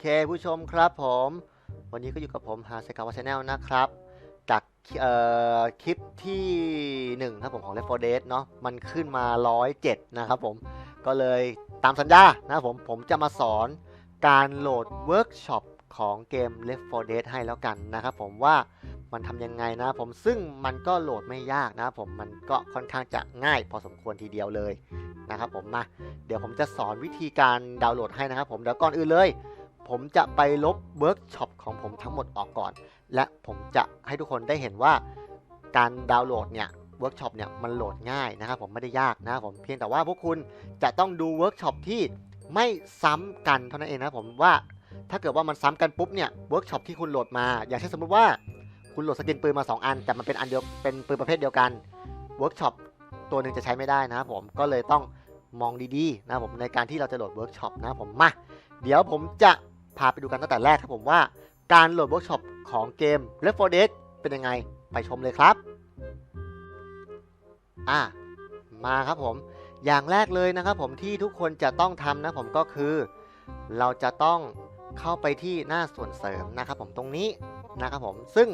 เคผู้ชมครับผม วันนี้ก็อยู่กับผมฮาเซกาวาชาแนลนะครับ จากคลิปที่ 1 ครับผมของ Left 4 Dead เนาะมันขึ้นมา 107 นะครับผม ก็เลยตามสัญญานะครับผมผมจะมาสอนการโหลดเวิร์กช็อปของเกม Left 4 Dead ให้แล้วกันนะครับผมว่ามันทำยังไงนะผมซึ่งมันก็โหลดไม่ยากนะผมมันก็ค่อนข้างจะง่ายพอสมควรทีเดียวเลยนะครับผมมาเดี๋ยวผมจะสอนวิธีการดาวน์โหลดให้นะครับผมเดี๋ยวก่อนอื่นเลย ผมจะไปลบเวิร์กช็อปของผมทั้งหมดออกก่อน และผมจะให้ทุกคนได้เห็นว่าการดาวน์โหลดเนี่ยเวิร์กช็อปเนี่ยมันโหลดง่ายนะครับผมไม่ได้ยากนะครับผมเพียงแต่ว่าพวกคุณจะต้องดูเวิร์กช็อปที่ไม่ซ้ำกันเท่านั้นเองนะผมว่าถ้าเกิดว่ามันซ้ำกันปุ๊บเนี่ยเวิร์กช็อปที่คุณโหลดมา อย่างเช่นสมมติว่าคุณโหลดสกินปืนมา 2 อัน แต่มันเป็นอันเดียวเป็นปืนประเภทเดียวกันเวิร์กช็อปตัวหนึ่งจะใช้ไม่ได้นะครับผมก็เลยต้องมองดีๆนะครับผมในการที่เราจะโหลดเวิร์กช็อปนะครับผมมาเดี๋ยวผมจะ พาไปดูกันตั้งแต่แรกครับผมว่า การโหลดเวิร์กช็อปของเกม Left 4 Dead เป็นยังไงไปชมเลยครับ อะมาครับผม อย่างแรกเลยนะครับผมที่ทุกคนจะต้องทำนะผมก็คือ เราจะต้องเข้าไปที่หน้าส่วนเสริมนะครับผมตรงนี้นะครับผมซึ่ง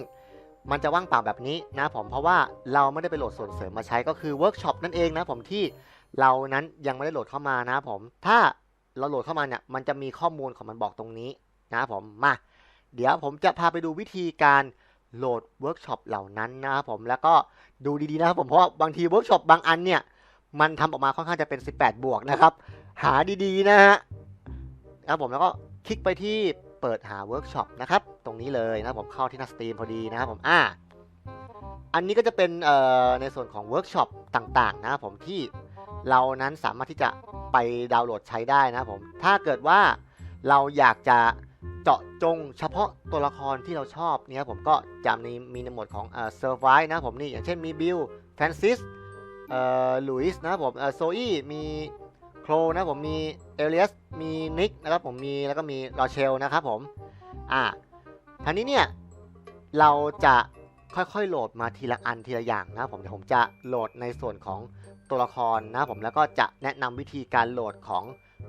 มันจะว่างเปล่าแบบนี้นะผมเพราะว่าเราไม่ได้ไปโหลดส่วนเสริมมาใช้ก็คือเวิร์กช็อปนั่นเองนะผมที่เรานั้นยังไม่ได้โหลดเข้ามานะผม ถ้า เราโหลดเข้ามาเนี่ยมันจะมีข้อมูลของมันบอกตรงนี้นะผมมา เดี๋ยวผมจะพาไปดูวิธีการโหลดเวิร์กช็อปเหล่านั้นนะครับผมแล้วก็ดูดีๆนะครับผมเพราะาบางทีเวิร์กช็อปบางอันเนี่ยมันทำออกมาค่อนข้างจะเป็น 18 บวกนะครับ หาดีๆนะฮะนะครับผมแล้วก็คลิกไปที่เปิดหาเวิร์กช็อปนะครับตรงนี้เลยนะครับผมเข้าที่หน้าสตรีมพอดีนะครับผมอ่าอันนี้ก็จะเป็นเอ่อในส่วนของเวิร์กช็อปต่างๆนะครับผมที่เรานั้นสามารถที่จะ ไปดาวน์โหลดใช้ได้นะผม ถ้าเกิดว่าเราอยากจะเจาะจงเฉพาะตัวละครที่เราชอบเนี่ยผมก็จะมีมีในหมวดของเอ่อเซอร์ไวนะผมนี่อย่างเช่นมีบิลแฟนซิสเอ่อลุยส์นะผมเอ่อโซอี้มีโครนะผมมีเอเลียสมีนิกนะครับผมมีแล้วก็มีลอเชลนะครับผมอ่าทีนี้เนี่ยเราจะ ค่อยๆ โหลดมาทีละอันทีละอย่างนะผมเดี๋ยวผมจะโหลดในส่วนของตัวละครนะผมแล้วก็จะแนะนำวิธีการโหลดของ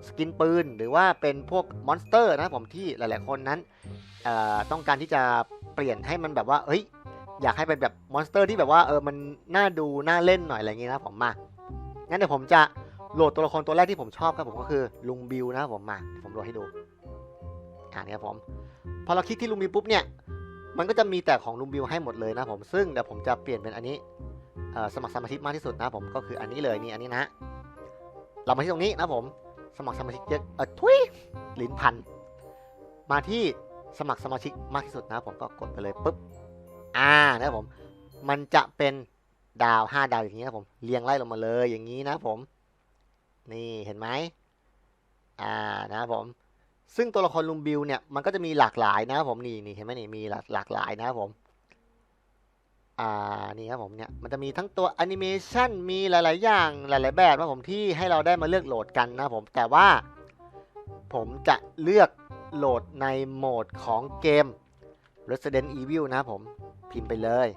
สกินปืน หรือว่าเป็นพวกมอนสเตอร์นะผมที่หลายๆคนนั้นต้องการที่จะเปลี่ยนให้มันแบบว่าเอ้ยอยากให้เป็นแบบมอนสเตอร์ที่แบบว่าเออมันน่าดูน่าเล่นหน่อยอะไรอย่างงี้นะผมมางั้นเดี๋ยวผมจะโหลดตัวละครตัวแรกที่ผมชอบครับผมก็คือลุงบิวนะผมมาผมโหลดให้ดูอ่านี่ครับผม พอเราคลิกที่ลุงบิวปุ๊บเนี่ย มันก็จะมีแต่ของลุงบิวให้หมดเลยนะผมซึ่งเดี๋ยวผมจะเปลี่ยนเป็นอันนี้สมัครสมาชิกมากที่สุดนะผมก็คืออันนี้เลยนี่อันนี้นะ เรามาที่ตรงนี้นะผมสมัครสมาชิกเยอะเออทุยลิ้นพัน มาที่สมัครสมาชิกมากที่สุดนะผมก็กดไปเลยปุ๊บอ่านะผม มันจะเป็นดาว 5 ดาวอย่างนี้นะผมเรียงไล่ลงมาเลยอย่างนี้นะผม นี่เห็นไหมอ่านะผม ซึ่งตัวละครลุงบิวเนี่ยมันก็จะมีหลากหลายนะครับผมนี่นี่เห็นไหมนี่มีหลากหลากหลายนะครับผมอ่านี่ครับผมเนี่ยมันจะมีทั้งตัวแอนิเมชันมีหลาย ๆ อย่างหลาย ๆ แบบนะผมที่ให้เราได้มาเลือกโหลดกันนะครับผมแต่ว่าผมจะเลือกโหลดในโหมดของเกม Resident Evil นะครับผมพิมพ์ไปเลย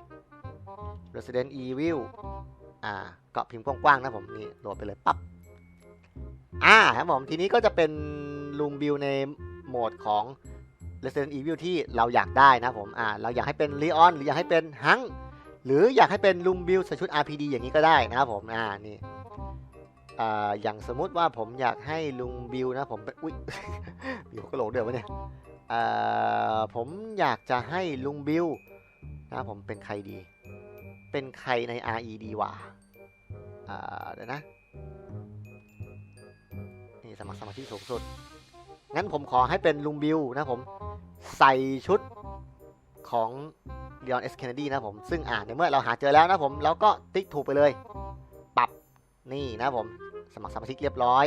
Resident Evil อ่าก็พิมพ์กว้าง ๆ นะผมนี่โหลดไปเลยปั๊บอ่าครับผมทีนี้ก็จะเป็น ลุงบิวในโหมดของ Resident Evil ที่เราอยากได้นะผมอ่าเราอยากให้เป็นลีออนหรืออยากให้เป็นฮังหรืออยากให้เป็นลุงบิวใส่ชุด RPD อย่างนี้ก็ได้นะครับผมอ่านี่อ่าอย่างสมมุติว่าผมอยากให้ลุงบิวนะผมเป็นอุ้ยอยู่ก็โหลดเดี๋ยววะเนี่ยอ่อผมอยากจะให้ลุงบิวนะผมเป็นใครดี เป็นใครใน RE ดีวะอ่าเดี๋ยวนะนี่สมัครสมาชิกสูงสุด งั้นผมขอให้เป็นลุงบิวนะผม ใส่ชุดของเ e อ n S Kennedy นะผม ซึ่งอ่าในเมื่อเราหาเจอแล้วนะผมเราก็ติ๊กถูกไปเลย ปรับนี่นะผม สมัครสมาชิกเรียบร้อย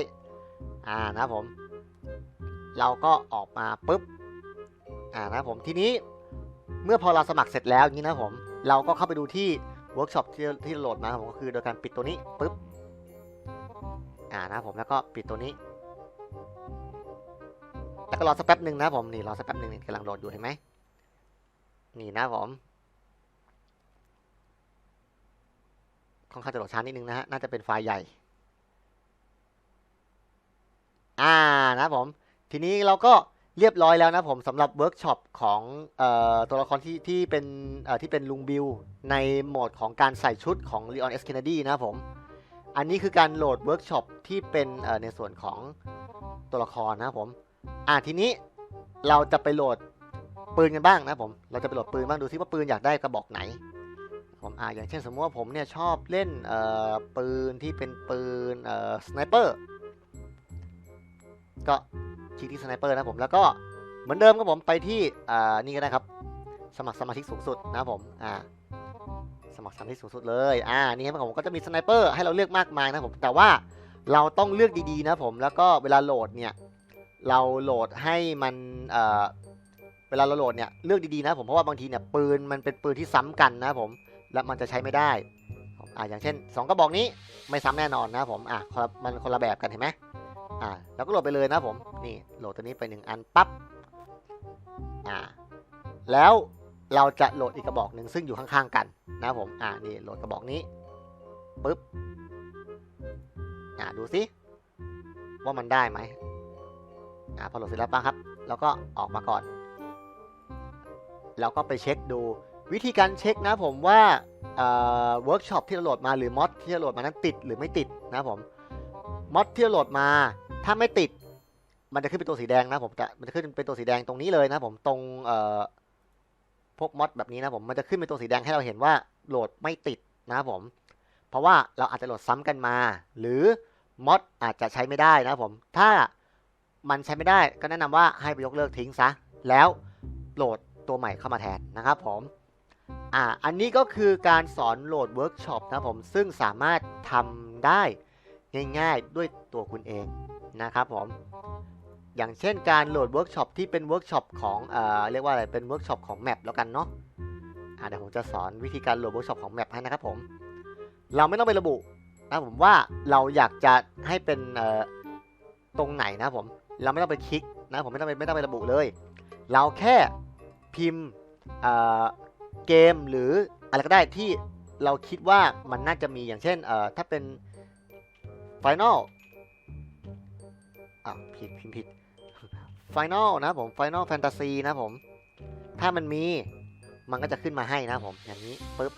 อ่านะผม เราก็ออกมาปุ๊บ อ่านะผมทีนี้เมื่อพอเราสมัครเสร็จแล้วนี้นะผม เราก็เข้าไปดูที่เวิร์กช็อปที่ที่โหลดมาผมก็คือโดยการปิดตัวนี้ปุ๊บ อ่านะผมแล้วก็ปิดตัวนี้ แล้วก็รอสักแป๊บหนึ่งนะผมนี่รอสักแป๊บหนึ่งกำลังโหลดอยู่เห็นไหมนี่นะผมค่อนข้างจะโหลดช้านิดนึงนะฮะน่าจะเป็นไฟล์ใหญ่ อ่านะผม ทีนี้เราก็เรียบร้อยแล้วนะผมสำหรับเวิร์กช็อปของออตัวละครที่ที่เป็นที่เป็นลุงบิลในโหมดของการใส่ชุดของ Leon S. Kennedy นะผม อันนี้คือการโหลดเวิร์กช็อปที่เป็นในส่วนของตัวละครนะผม อ่าทีนี้เราจะไปโหลดปืนกันบ้างนะผม เราจะไปโหลดปืนบ้างดูซิว่าปืนอยากได้กระบอกไหน ผมอ่าอย่างเช่นสมมติว่าผมเนี่ยชอบเล่นเอ่อปืนที่เป็นปืนเอ่อสไนเปอร์ก็คลิกที่สไนเปอร์นะผมแล้วก็เหมือนเดิมครับผมไปที่อ่านี่ก็ได้ครับ สมัครสมาชิกสูงสุดนะผมอ่าสมัครสมาชิกสูงสุดเลยอ่านี่ครับผมก็จะมีสไนเปอร์ให้เราเลือกมากมายนะผมแต่ว่าเราต้องเลือกดีๆนะผมแล้วก็เวลาโหลดเนี่ย เราโหลดให้มันเอ่อเวลาเราโหลดเนี่ยเลือกดีๆนะผมเพราะว่าบางทีเนี่ยปืนมันเป็นปืนที่ซ้ำกันนะผมแล้วมันจะใช้ไม่ได้อ่าอย่างเช่นสองกระบอกนี้ไม่ซ้ำแน่นอนนะผมอะมันคนละแบบกันเห็นไหมอ่าแล้วก็โหลดไปเลยนะผมนี่โหลดตัวนี้ไปหนึ่งอันปั๊บอ่าแล้วเราจะโหลดอีกกระบอกหนึ่งซึ่งอยู่ข้างๆกันนะผมอ่านี่โหลดกระบอกนี้ปึ๊บอ่าดูสิว่ามันได้ไหม อ่าพอโหลดเสร็จแล้วปะครับ แล้วก็ออกมาก่อน แล้วก็ไปเช็คดูวิธีการเช็คนะผมว่าเวิร์กช็อปที่เราโหลดมาหรือมอดที่เราโหลดมานั้นติดหรือไม่ติดนะผมมอดที่เราโหลดมาถ้าไม่ติด มันจะขึ้นเป็นตัวสีแดงนะผมจะมันจะขึ้นเป็นตัวสีแดงตรงนี้เลยนะผมตรงพวกมอดแบบนี้นะผมมันจะขึ้นเป็นตัวสีแดงให้เราเห็นว่าโหลดไม่ติดนะผม เพราะว่าเราอาจจะโหลดซ้ำกันมา หรือมอดอาจจะใช้ไม่ได้นะผมถ้า มันใช้ไม่ได้ก็แนะนำว่าให้ไปยกเลิกทิ้งซะ แล้วโหลดตัวใหม่เข้ามาแทนนะครับผมอ่าอันนี้ก็คือการสอนโหลดเวิร์กช็อปนะผมซึ่งสามารถทำได้ง่ายๆด้วยตัวคุณเองนะครับผมอย่างเช่นการโหลดเวิร์กช็อปที่เป็นเวิร์กช็อปของเอ่อเรียกว่าอะไรเป็นเวิร์กช็อปของแมปแล้วกันเนาะอ่าเดี๋ยวผมจะสอนวิธีการโหลดเวิร์กช็อปของแมปให้นะครับผมเราไม่ต้องไประบุนะผมว่าเราอยากจะให้เป็นเอ่อตรงไหนนะผม เราไม่ต้องไปคลิกนะผมไม่ต้องไปไม่ต้องไประบุเลย เราแค่พิมพ์เกมหรืออะไรก็ได้ที่เราคิดว่ามันน่าจะมีอย่างเช่นถ้าเป็น Final อะผิดพิมพ์ผิด Final นะผม Final Fantasy นะผม ถ้ามันมีมันก็จะขึ้นมาให้นะผมอย่างนี้ปึ๊บ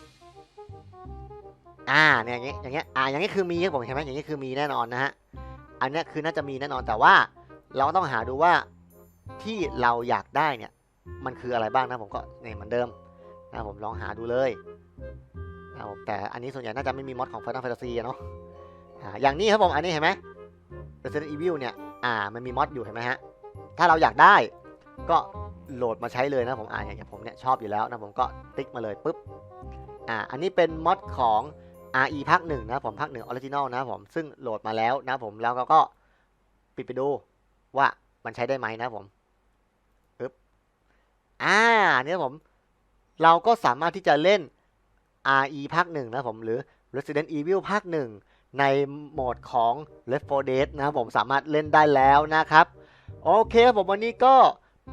อ่าเนี่ยอย่างเงี้ยอย่างเงี้ยอ่าอย่างเงี้ยคือมีครับผมเห็นไหมอย่างเงี้ยคือมีแน่นอนนะฮะอันเนี้ยคือน่าจะมีแน่นอนแต่ว่า เราก็ต้องหาดูว่าที่เราอยากได้เนี่ยมันคืออะไรบ้างนะผมก็เนี่ยเหมือนเดิมนะผมลองหาดูเลยนะผมแต่อันนี้ส่วนใหญ่น่าจะไม่มีมอดของ Final Fantasy อะเนาะอ่าอย่างนี้ครับผมอันนี้เห็นไหม Resident Evil เนี่ยอ่ามันมีมอดอยู่เห็นไหมฮะถ้าเราอยากได้ก็โหลดมาใช้เลยนะผมอ่าอย่างผมเนี่ยชอบอยู่แล้วนะผมก็ติ๊กมาเลยปุ๊บอ่าอันนี้เป็นมอดของ RE ภาคหนึ่งนะผมภาคหนึ่งออริจินอลนะผมซึ่งโหลดมาแล้วนะผมแล้วก็ปิดไปดู ว่ามันใช้ได้ไหมนะผมปึ๊บอ่าเนี่ยผม เราก็สามารถที่จะเล่น RE ภาคหนึ่งนะผม หรือ Resident Evil ภาคหนึ่งในโหมดของ Left 4 Dead นะผมสามารถเล่นได้แล้วนะครับ โอเคครับผมวันนี้ก็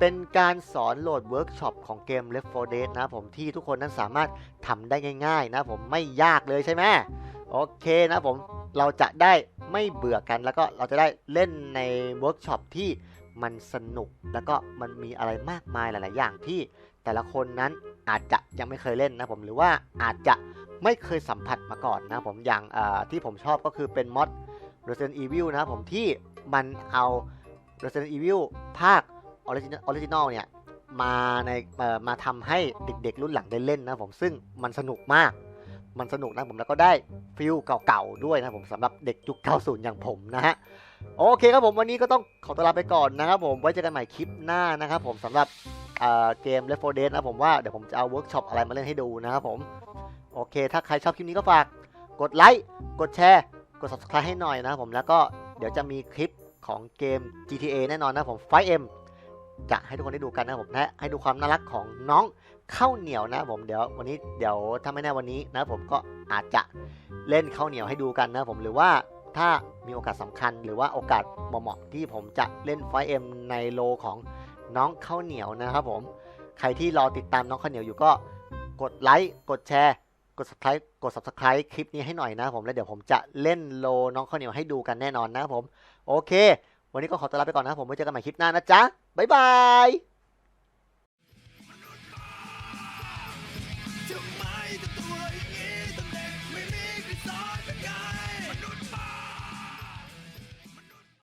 เป็นการสอนโหลดเวิร์กช็อปของเกม Left 4 Dead นะผมที่ทุกคนนั้นสามารถทำได้ง่าย ๆ นะผมไม่ยากเลยใช่ไหมโอเคนะผม เราจะได้ไม่เบื่อกันแล้วก็เราจะได้เล่นในเวิร์กช็อปที่มันสนุกแล้วก็มันมีอะไรมากมายหลาย ๆ อย่างที่แต่ละคนนั้นอาจจะยังไม่เคยเล่นนะผมหรือว่าอาจจะไม่เคยสัมผัสมาก่อนนะผมอย่างที่ผมชอบก็คือเป็นมอด Resident Evil นะผมที่มันเอา Resident Evil ภาค Original Original เนี่ยมาในมาทำให้เด็ก ๆ รุ่นหลังได้เล่นนะผมซึ่งมันสนุกมาก มันสนุกนะผมแล้วก็ได้ฟิลเก่าๆด้วยนะผมสำหรับเด็กยุค 90 อย่างผมนะฮะโอเคครับผมวันนี้ก็ต้องขอตัวลาไปก่อนนะครับผมไว้เจอกันใหม่คลิปหน้านะครับผมสำหรับเกม Left 4 Dead นะผมว่าเดี๋ยวผมจะเอาเวิร์กช็อปอะไรมาเล่นให้ดูนะครับผมโอเค ถ้าใครชอบคลิปนี้ก็ฝากกดไลค์กดแชร์ กด subscribe ให้หน่อยนะครับผมแล้วก็เดี๋ยวจะมีคลิปของเกม GTA แน่นอนนะผม 5M จะให้ทุกคนได้ดูกันนะครับผมและให้ดูความน่ารักของน้อง ข้าวเหนียวนะผมเดี๋ยววันนี้เดี๋ยวถ้าไม่แน่วันนี้นะผมก็อาจจะเล่นข้าวเหนียวให้ดูกันนะผมหรือว่าถ้ามีโอกาสสำคัญหรือว่าโอกาสเหมาะๆที่ผมจะเล่น 5M ในโลของน้องข้าวเหนียวนะครับผมใครที่รอติดตามน้องข้าวเหนียวอยู่ก็กดไลค์กดแชร์ กด subscribe กด subscribe คลิปนี้ให้หน่อยนะผมแล้วเดี๋ยวผมจะเล่นโลน้องข้าวเหนียวให้ดูกันแน่นอนนะครับผม โอเค วันนี้ก็ขอตัวลาไปก่อนนะผมไว้เจอกันใหม่คลิปหน้านะจ๊ะบ๊ายบาย